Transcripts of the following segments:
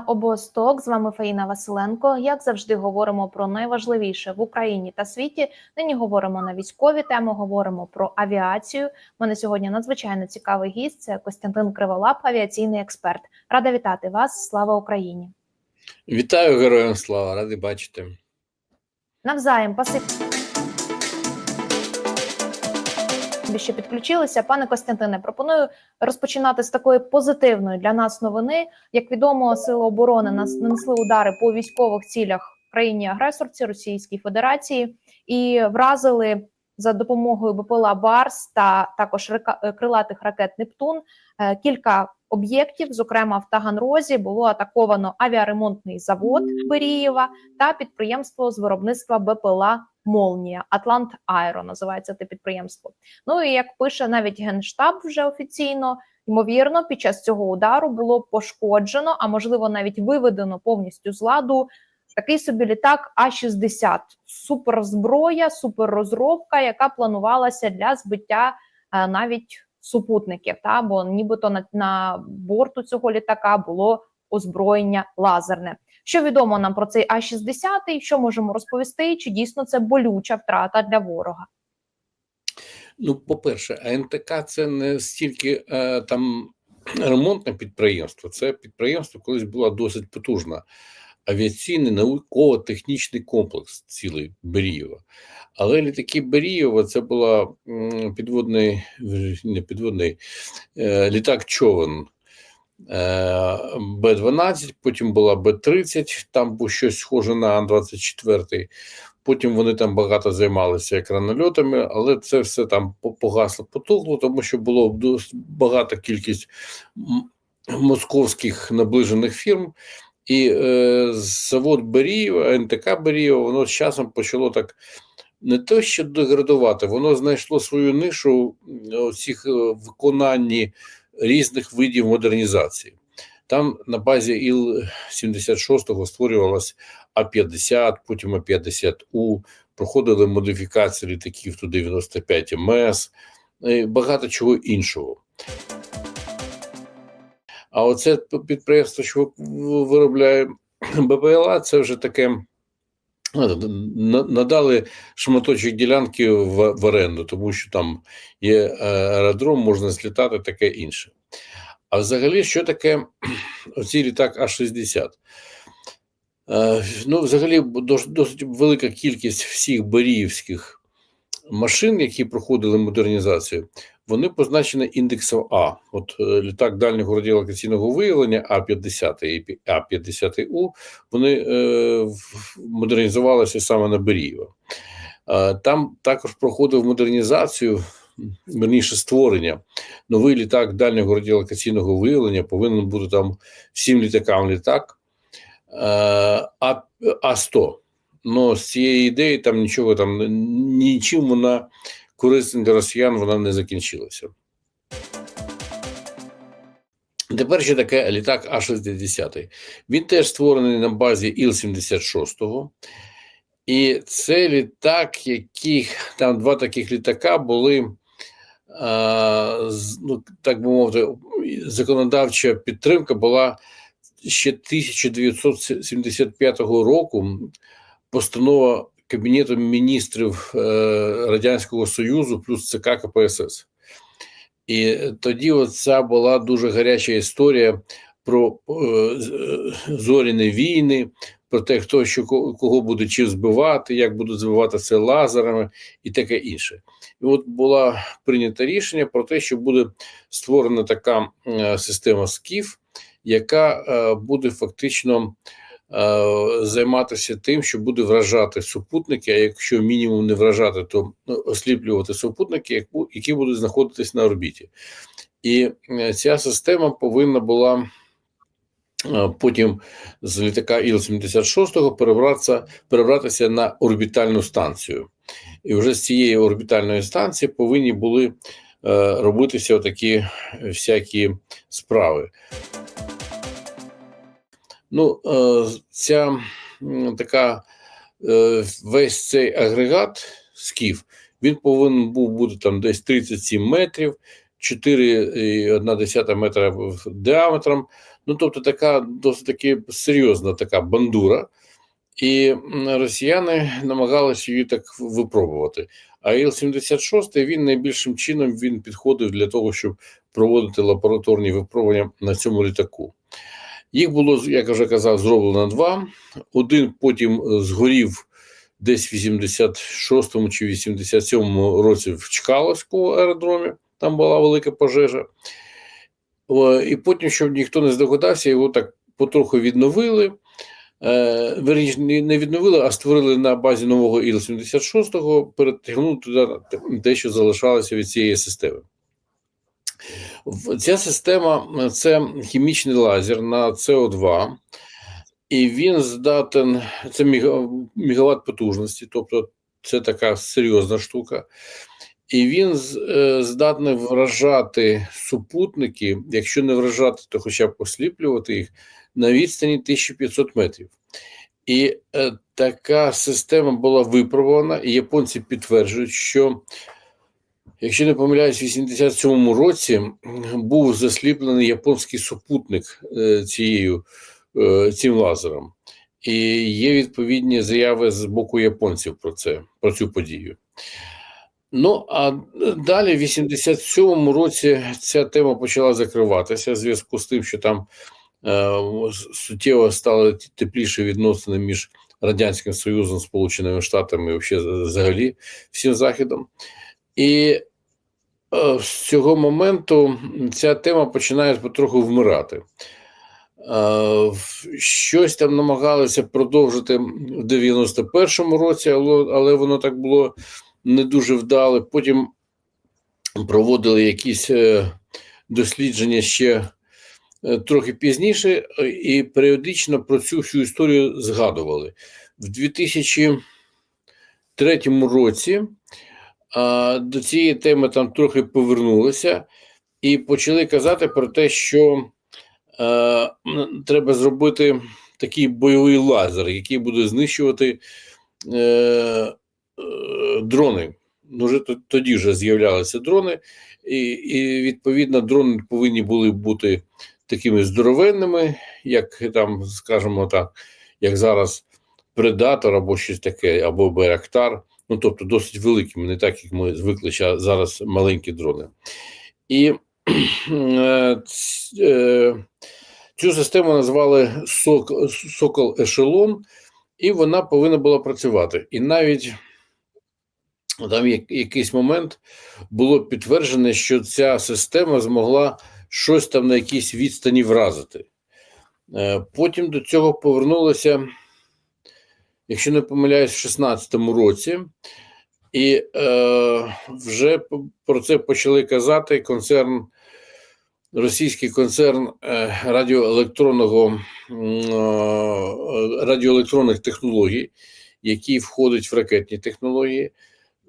Обосток з вами Фаїна Василенко. Як завжди, говоримо про найважливіше в Україні та світі. Нині говоримо на військові теми, говоримо про авіацію. У мене сьогодні надзвичайно цікавий гість. Це Костянтин Криволап, авіаційний експерт. Рада вітати вас. Слава Україні! Вітаю героям слава, радий бачити. Навзаєм паси. Що підключилися, пане Костянтине, пропоную розпочинати з такої позитивної для нас новини. Як відомо, сили оборони нанесли удари по військових цілях країні агресорці Російській Федерації і вразили за допомогою БПЛА Барс та також река- крилатих ракет Нептун е, кілька об'єктів. Зокрема, в Таганрозі було атаковано авіаремонтний завод Берієва та підприємство з виробництва БПЛА Молнія Атлант Аеро називається те підприємство. Ну і як пише навіть генштаб вже офіційно, ймовірно, під час цього удару було пошкоджено, а можливо навіть виведено повністю з ладу такий собі літак А-60. суперзброя, суперрозробка, яка планувалася для збиття е, навіть супутників. Та бо нібито на, на борту цього літака було озброєння лазерне. Що відомо нам про цей А-60, що можемо розповісти? Чи дійсно це болюча втрата для ворога? Ну, по-перше, АНТК це не стільки е, там ремонтне підприємство, це підприємство колись була досить потужна. Авіаційний науково-технічний комплекс цілий Берієва. Але літаки Берієва це була підводний, не підводний е, літак човен Б-12, потім була Б-30, там був щось схоже на Ан-24. Потім вони там багато займалися екранольотами, але це все там погасло, потухло, тому що було багата кількість московських наближених фірм. І е, завод Берієва, НТК Берієва, воно з часом почало так не то, що деградувати, воно знайшло свою нишу у цих е, виконанні різних видів модернізації. Там на базі Іл-76 створювалась А-50, потім А-50У, проходили модифікації літаків Ту-95 МС, і багато чого іншого. А оце підприємство, що виробляє БПЛА, це вже таке. Ну, на- Надали шматочок ділянки в, в оренду, тому що там є е, аеродром, можна злітати, таке інше. А взагалі, що таке оцей літак А-60? Е, Ну, взагалі, досить велика кількість всіх беріївських машин, які проходили модернізацію, вони позначені індексом А. От е, літак дальнього радіолокаційного виявлення А-50 і А-50У, вони е, модернізувалися саме на Берієва. Е, Там також проходив модернізацію, верніше створення. Новий літак дальнього радіолокаційного виявлення повинен бути там всім літакам літак е, А- А100. Ну, з цієї ідеї там нічого там нічим вона корисна для росіян вона не закінчилася. Тепер ще таке літак А-60. Він теж створений на базі Іл-76. І це літак, яких там два таких літака були, ну, так би мовити, законодавча підтримка була ще 1975 року. Постанова Кабінету міністрів е, Радянського Союзу плюс ЦК КПСС. І тоді оця була дуже гаряча історія про е, е, зоряні війни, про те, хто що кого буде чим збивати, як будуть збивати це лазерами і таке інше. І от було прийнято рішення про те, що буде створена така система СКІФ, яка буде фактично займатися тим, що буде вражати супутники, а якщо мінімум не вражати, то ну, осліплювати супутники, які будуть знаходитись на орбіті. І е, ця система повинна була е, потім з літака Іл-76 перебратися, перебратися на орбітальну станцію. І вже з цієї орбітальної станції повинні були е, робитися такі всякі справи. Ну, е, ця така е, весь цей агрегат скіф, він повинен був бути там десь 37 метрів, 4,1 метра діаметром. Ну, тобто, така досить таки серйозна така бандура, і росіяни намагалися її так випробувати. А Іл-76 він найбільшим чином він підходив для того, щоб проводити лабораторні випробування на цьому літаку. Їх було, як вже казав, зроблено два. Один потім е, згорів десь в 86-му чи 87-му році в Чкаловському аеродромі. Там була велика пожежа. І потім, щоб ніхто не здогадався, його так потроху відновили. Е, Верніше, не відновили, а створили на базі нового Іл-76, перетягнули туди те, що залишалося від цієї системи. Ця система е, це хімічний лазер на СО2, і він здатен, це мегаватт потужності, тобто це така серйозна штука. І він е, здатний вражати супутники, якщо не вражати, то хоча б осліплювати їх на відстані 1500 метрів. І е, така система була випробована, і японці підтверджують, що, якщо не помиляюсь, в 87-му році був засліплений японський супутник е, цією, е, цим лазером. І є відповідні заяви з боку японців про це, про цю подію. Ну, а далі, в 87-му році, ця тема почала закриватися в зв'язку з тим, що там е, суттєво стали тепліше відносини між Радянським Союзом, Сполученими Штатами і взагалі всім Західом. І е, з цього моменту ця тема починає потроху вмирати. Е, Щось там намагалися продовжити в 91-му році, але, але воно так було не дуже вдале. Потім проводили якісь е, дослідження ще трохи пізніше, і періодично про цю всю історію згадували. В 2003 році до цієї теми там трохи повернулися і почали казати про те, що е, треба зробити такий бойовий лазер, який буде знищувати е, е, дрони. Ну, вже тоді вже з'являлися дрони, і, і відповідно дрони повинні були бути такими здоровенними, як там, скажімо так, як зараз Предатор або щось таке, або Байрактар, ну тобто досить великими, не так, як ми звикли зараз маленькі дрони. І е, е, цю систему назвали Сок- Сокол Ешелон, і вона повинна була працювати. І навіть там як- якийсь момент було підтверджено, що ця система змогла щось там на якійсь відстані вразити. Е, Потім до цього повернулося, якщо не помиляюсь, в 16-му році, і е, вже про це почали казати концерн, російський концерн е, радіоелектронного е, радіоелектронних технологій, який входить в ракетні технології.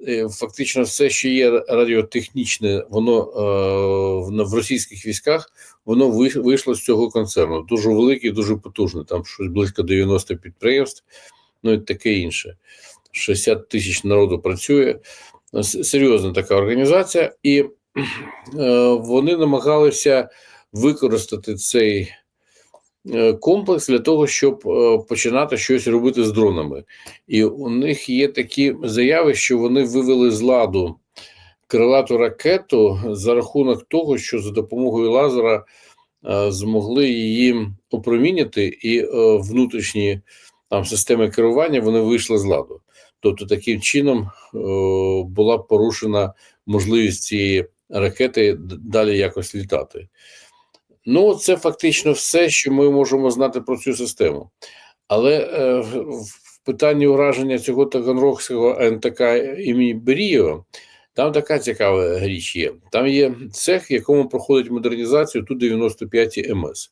Е, Фактично, все, що є радіотехнічне, воно е, в російських військах, воно вийшло з цього концерну. Дуже великий, дуже потужний. Там щось близько 90 підприємств, ну і таке інше. 60 тисяч народу працює. Серйозна така організація, і е, вони намагалися використати цей е, комплекс для того, щоб е, починати щось робити з дронами. І у них є такі заяви, що вони вивели з ладу крилату ракету за рахунок того, що за допомогою лазера змогли її опроміняти, і внутрішні там системи керування вони вийшли з ладу. Тобто, таким чином е, була порушена можливість цієї ракети далі якось літати. Ну, це фактично все, що ми можемо знати про цю систему. Але е, в в питанні ураження цього Таганрогського НТК імені Берієва, там така цікава річ є. Там є цех, в якому проходить модернізацію Ту-95 МС.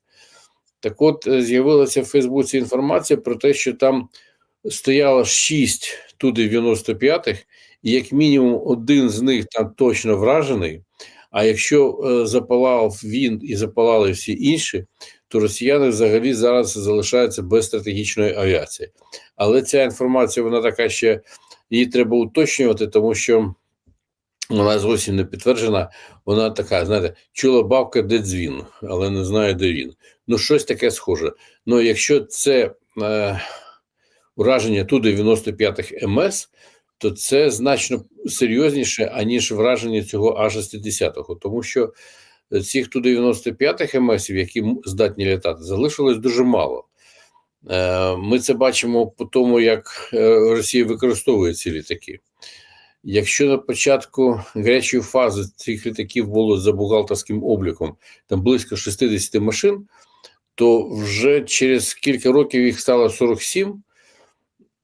Так от, е, з'явилася в Фейсбуці інформація про те, що там стояло 6 Ту-95, і як мінімум один з них там точно вражений. А якщо е, запалав він і запалали всі інші, то росіяни взагалі зараз залишаються без стратегічної авіації. Але ця інформація, вона така ще її треба уточнювати, тому що вона зовсім не підтверджена. Вона така, знаєте, чула бабка, де дзвін, але не знає, де він. Ну, щось таке схоже. Ну, якщо це е, ураження ту 95-х МС, то це значно серйозніше, аніж враження цього А-60, тому що цих ту 95-х МС, які здатні літати, залишилось дуже мало. Е, Ми це бачимо по тому, як е, Росія використовує ці літаки. Якщо на початку гарячої фази цих літаків було за бухгалтерським обліком там близько 60 машин, то вже через кілька років їх стало 47.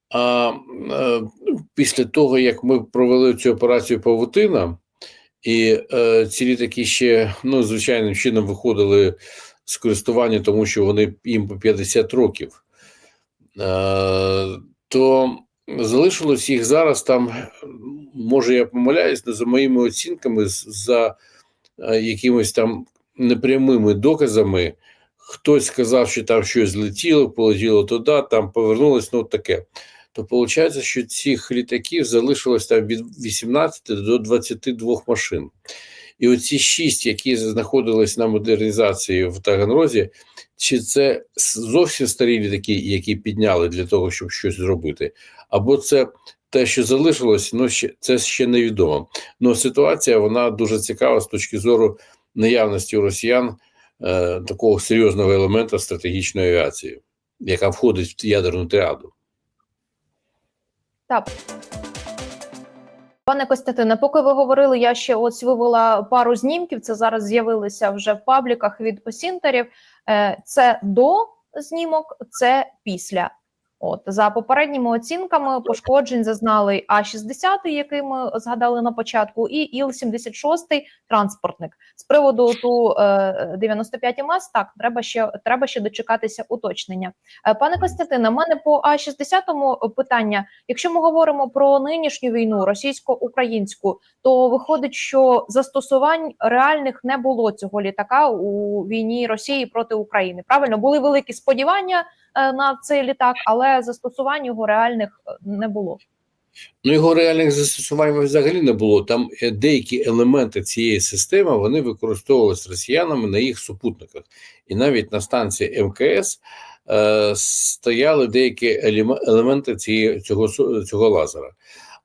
А е, після того, як ми провели цю операцію Павутина, і е, ці літаки ще ну, звичайним чином виходили з користування, тому що вони їм по 50 років, е, то залишилось їх зараз там, може я помиляюсь, але за моїми оцінками, за е, якимись там непрямими доказами, хтось сказав, що там щось злетіло, полетіло туди, там повернулось, ну таке. То виходить, що цих літаків залишилось там від 18 до 22 машин. І оці шість, які знаходились на модернізації в Таганрозі, чи це зовсім старі літаки, які підняли для того, щоб щось зробити, або це те, що залишилось, ну ще це ще невідомо. Ну ситуація вона дуже цікава з точки зору наявності росіян е, такого серйозного елемента стратегічної авіації, яка входить в ядерну тріаду. Так. Пане Костянтине, поки ви говорили, я ще ось вивела пару знімків. Це зараз з'явилися вже в пабліках від осінтерів. Е, Це до знімок, це після. От за попередніми оцінками пошкоджень зазнали А-60, який ми згадали на початку, і Іл-76 транспортник. З приводу ту е, 95 МС, так треба ще треба ще дочекатися уточнення. Е, Пане Костянтине, в мене по А-60 питання. Якщо ми говоримо про нинішню війну російсько-українську, то виходить, що застосувань реальних не було цього літака у війні Росії проти України. Правильно були великі сподівання е, на цей літак, але застосувань його реальних е, не було. Ну, його реальних застосувань взагалі не було. Там е, деякі елементи цієї системи вони використовувалися росіянами на їх супутниках. І навіть на станції МКС е, стояли деякі елеме- елементи цієї, цього, цього лазера.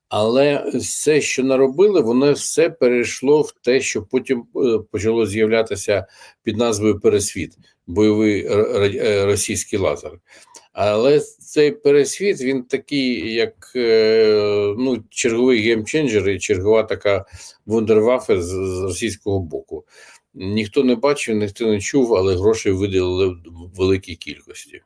Але все, що наробили, воно все перейшло в те, що потім е, почало з'являтися під назвою Пересвіт, бойовий е, російський лазер. Але цей пересвіт він такий, як е, ну, черговий геймченджер і чергова така вундервафе з, російського боку. Ніхто не бачив, ніхто не чув, але грошей виділили в великій кількості.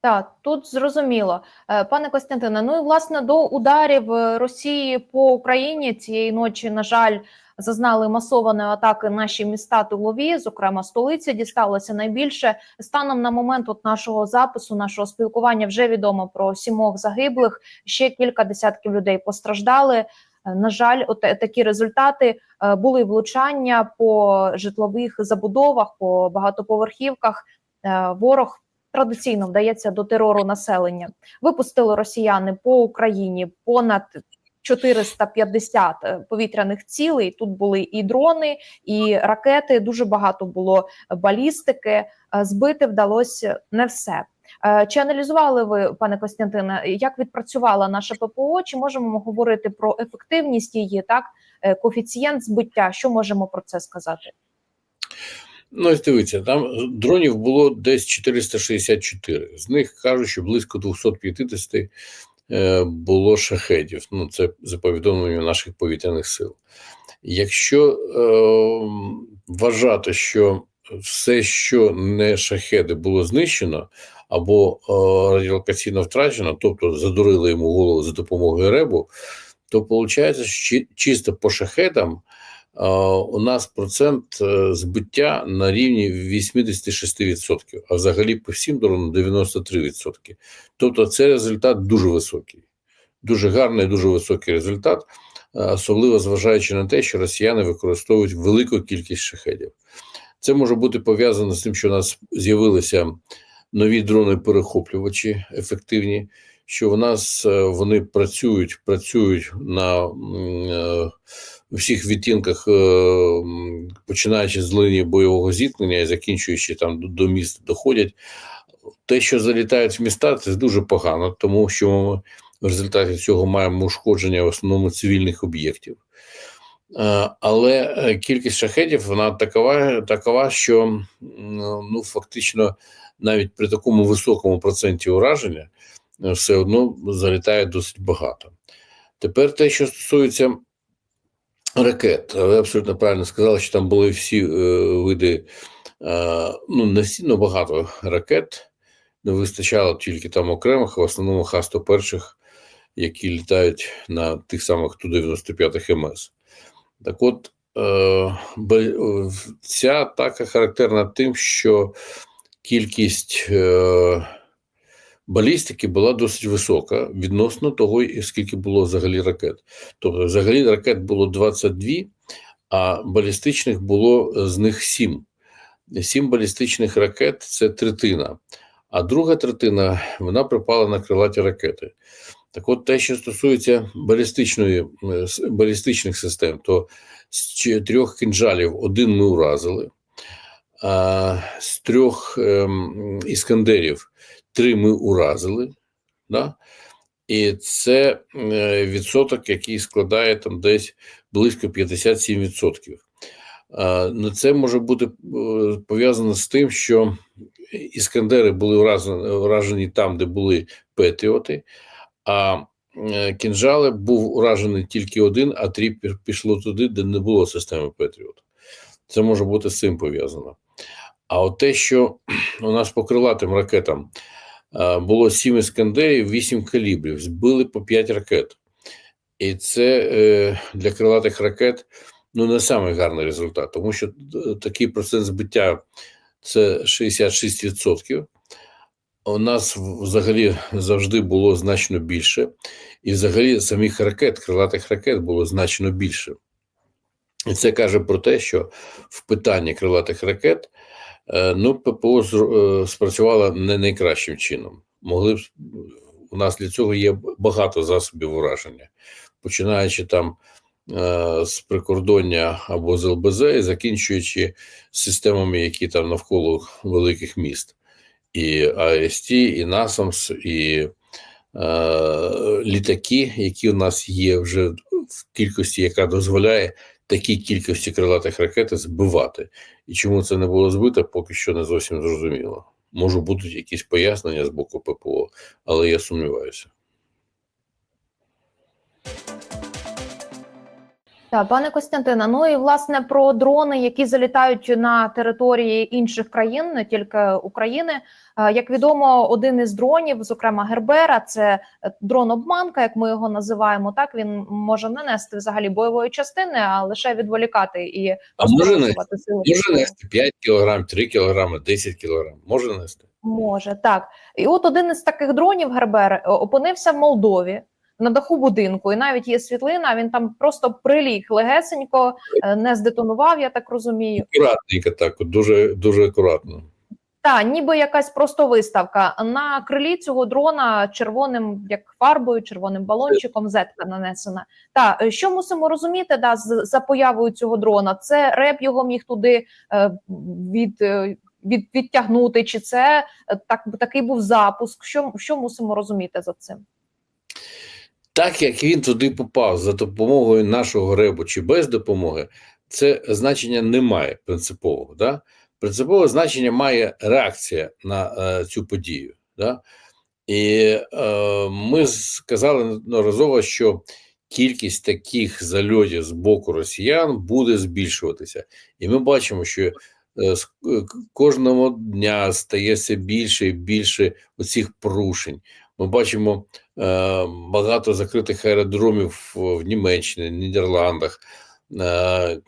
Так, тут зрозуміло, Е, пане Костянтине. Ну і власне до ударів Росії по Україні цієї ночі, на жаль, зазнали масованої атаки наші міста тилові, зокрема столиця, дісталося найбільше. Станом на момент от нашого запису, нашого спілкування, вже відомо про сімох загиблих. Ще кілька десятків людей постраждали. Е, На жаль, от такі результати Е, були влучання по житлових забудовах, по багатоповерхівках. Е, Ворог традиційно вдається до терору населення. Випустили росіяни по Україні понад 450 е, повітряних цілей. Тут були і дрони, і ракети. Дуже багато було балістики. Е, Збити вдалося не все. Е, Чи аналізували ви, пане Костянтине, як відпрацювала наша ППО? Чи можемо ми говорити про ефективність її? Так, коефіцієнт збиття? Що можемо про це сказати? Ну, ось дивіться, там дронів було десь 464. З них кажуть, що близько 250 е, було шахедів. Ну, це за повідомленням наших повітряних сил. Якщо е, вважати, що все, що не шахеди, було знищено або е, радіолокаційно втрачено, тобто задурили йому голову за допомогою ребу, то виходить, що чисто по шахедам е, у нас процент е, збиття на рівні 86%, а взагалі по всім дронам 93%. Тобто це результат дуже високий, дуже гарний, дуже високий результат, е, особливо зважаючи на те, що росіяни використовують велику кількість шахедів. Це може бути пов'язано з тим, що у нас з'явилися нові дрони-перехоплювачі ефективні, що в нас е, вони працюють, працюють на е, всіх відтінках, е, починаючи з лінії бойового зіткнення і закінчуючи там до, міст, доходять. Те, що залітають в міста, це дуже погано, тому що ми в результаті цього маємо ушкодження в основному цивільних об'єктів. Але кількість шахедів вона такова, такова, що ну, фактично навіть при такому високому проценті ураження все одно залітає досить багато. Тепер те, що стосується ракет, ви абсолютно правильно сказали, що там були всі е, види, е, ну не багато ракет. Не вистачало тільки там окремих, в основному Х-101, які літають на тих самих Ту-95 МС. Так от, е, е, ця атака характерна тим, що кількість е, балістики була досить висока відносно того, скільки було взагалі ракет. Тобто, взагалі ракет було 22, а балістичних було е, з них 7. 7 балістичних ракет це третина, а друга третина вона припала на крилаті ракети. Так от, те, що стосується балістичної, е, балістичних систем, то з чотирьох кінжалів один ми уразили, а з трьох ем, іскандерів три ми уразили. Да? І це е, відсоток, який складає там десь близько 57%. Ну, це може бути е, пов'язано з тим, що іскандери були вражені, вражені там, де були петріоти, а е, кінжали був уражений тільки один, а три пі- пішло туди, де не було системи Петріот. Це може бути з цим пов'язано. А от те, що у нас по крилатим ракетам було 7 іскандерів, 8 калібрів, збили по 5 ракет. І це е, для крилатих ракет ну, не самий гарний результат, тому що е, такий процент збиття це 66%. У нас взагалі завжди було значно більше, і взагалі самих ракет, крилатих ракет було значно більше. І це каже про те, що в питанні крилатих ракет е, ну, ППО е, спрацювало не найкращим чином. Могли б у нас для цього є багато засобів ураження, починаючи там е, з прикордоння або з ЛБЗ, і закінчуючи системами, які там навколо великих міст і АСТ, і НАСАМС, і е, літаки, які у нас є вже в кількості, яка дозволяє такій кількості крилатих ракет збивати. І чому це не було збито, поки що не зовсім зрозуміло. Може, будуть якісь пояснення з боку ППО, але я сумніваюся. Так, пане Костянтине, ну і власне про дрони, які залітають на території інших країн, не тільки України. Е, Як відомо, один із дронів, зокрема Гербера, це е, дрон обманка, як ми його називаємо. Так він може не нести взагалі бойової частини, а лише відволікати і А може сили. Може нести 5 кг, 3 кг, 10 кг. Може нести. Може так. І от один із таких дронів Гербер е, опинився в Молдові на даху будинку, і навіть є світлина. Він там просто приліг легесенько, не здетонував, я так розумію. Акуратненько так, дуже, дуже акуратно. Та ніби якась просто виставка. На крилі цього дрона червоним, як фарбою, червоним балончиком зетка нанесена. Та е, що мусимо розуміти, да, за появою цього дрона? Це реп його міг туди е, від, е, від відтягнути, чи це е, так такий був запуск? Що, що мусимо розуміти за цим? Так як він туди попав за допомогою нашого ребу чи без допомоги, це значення не має принципового. Да? Принципове значення має реакція на е, цю подію. Да? І е, ми сказали неодноразово, що кількість таких зальотів з боку росіян буде збільшуватися. І ми бачимо, що е, кожного дня стає все більше і більше оцих порушень. Ми бачимо е, багато закритих аеродромів в, Німеччині, Нідерландах, е,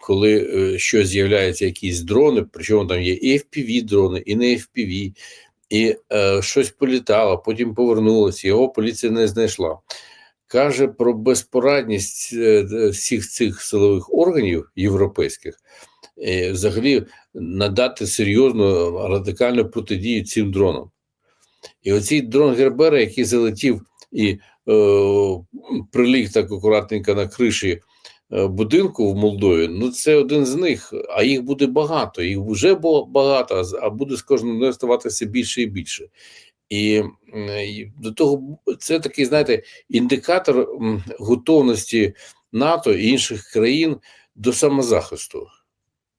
коли е, щось з'являються якісь дрони, причому там є і fpv дрони, і не FPV, і е, щось політало, потім повернулося, його поліція не знайшла. Каже про безпорадність е, е, всіх цих силових органів європейських, е, взагалі надати серйозну радикальну протидію цим дронам. І оцей дрон Гербера, який залетів і е, приліг так акуратненько на криші е, будинку в Молдові, ну це один з них, а їх буде багато. Їх вже було багато, а буде з кожним днем ставатися більше і більше. І, і до того це такий, знаєте, індикатор готовності НАТО і інших країн до самозахисту.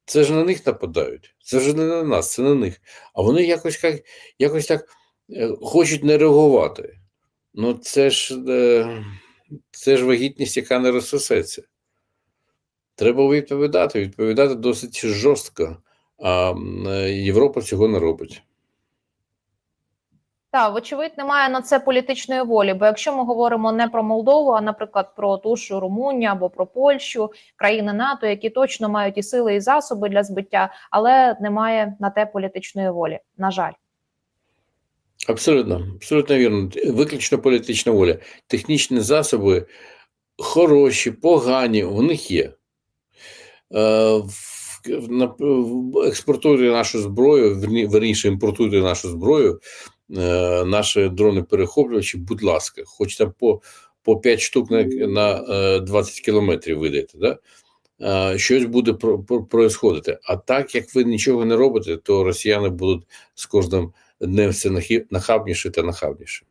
Це ж на них нападають. Це ж не на нас, це на них. А вони якось, як, якось так е, хочуть не реагувати. Ну, це ж, е, це ж вагітність, яка не розсосеться. Треба відповідати, відповідати досить жорстко. А Європа цього не робить. Так, вочевидь, немає на це політичної волі. Бо якщо ми говоримо не про Молдову, а наприклад про ту ж Румунію або про Польщу, країни НАТО, які точно мають і сили, і засоби для збиття, але немає на те політичної волі. На жаль, Абсолютно, абсолютно вірно. Виключно політична воля. Технічні засоби хороші, погані, у них є. Е, Експортуйте нашу зброю, верніше, імпортуйте нашу зброю, е, наші дрони-перехоплювачі, будь ласка, хоч там по, по 5 штук на, на е, 20 кілометрів видайте, да? Е, щось буде про, про. А так як ви нічого не робите, то росіяни будуть з кожним днем все нахабніше та нахабніше.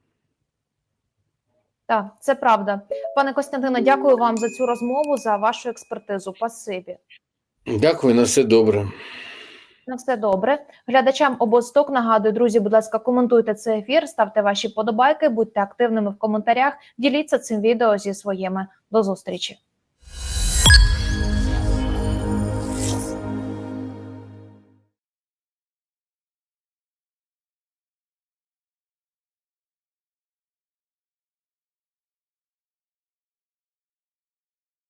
Так це правда. Пане Костянтине, дякую вам за цю розмову, за вашу експертизу. Пасибі. Дякую, на все добре. На все добре. Глядачам обосток нагадую, друзі, будь ласка, коментуйте цей ефір, ставте ваші подобайки, будьте активними в коментарях, діліться цим відео зі своїми. До зустрічі.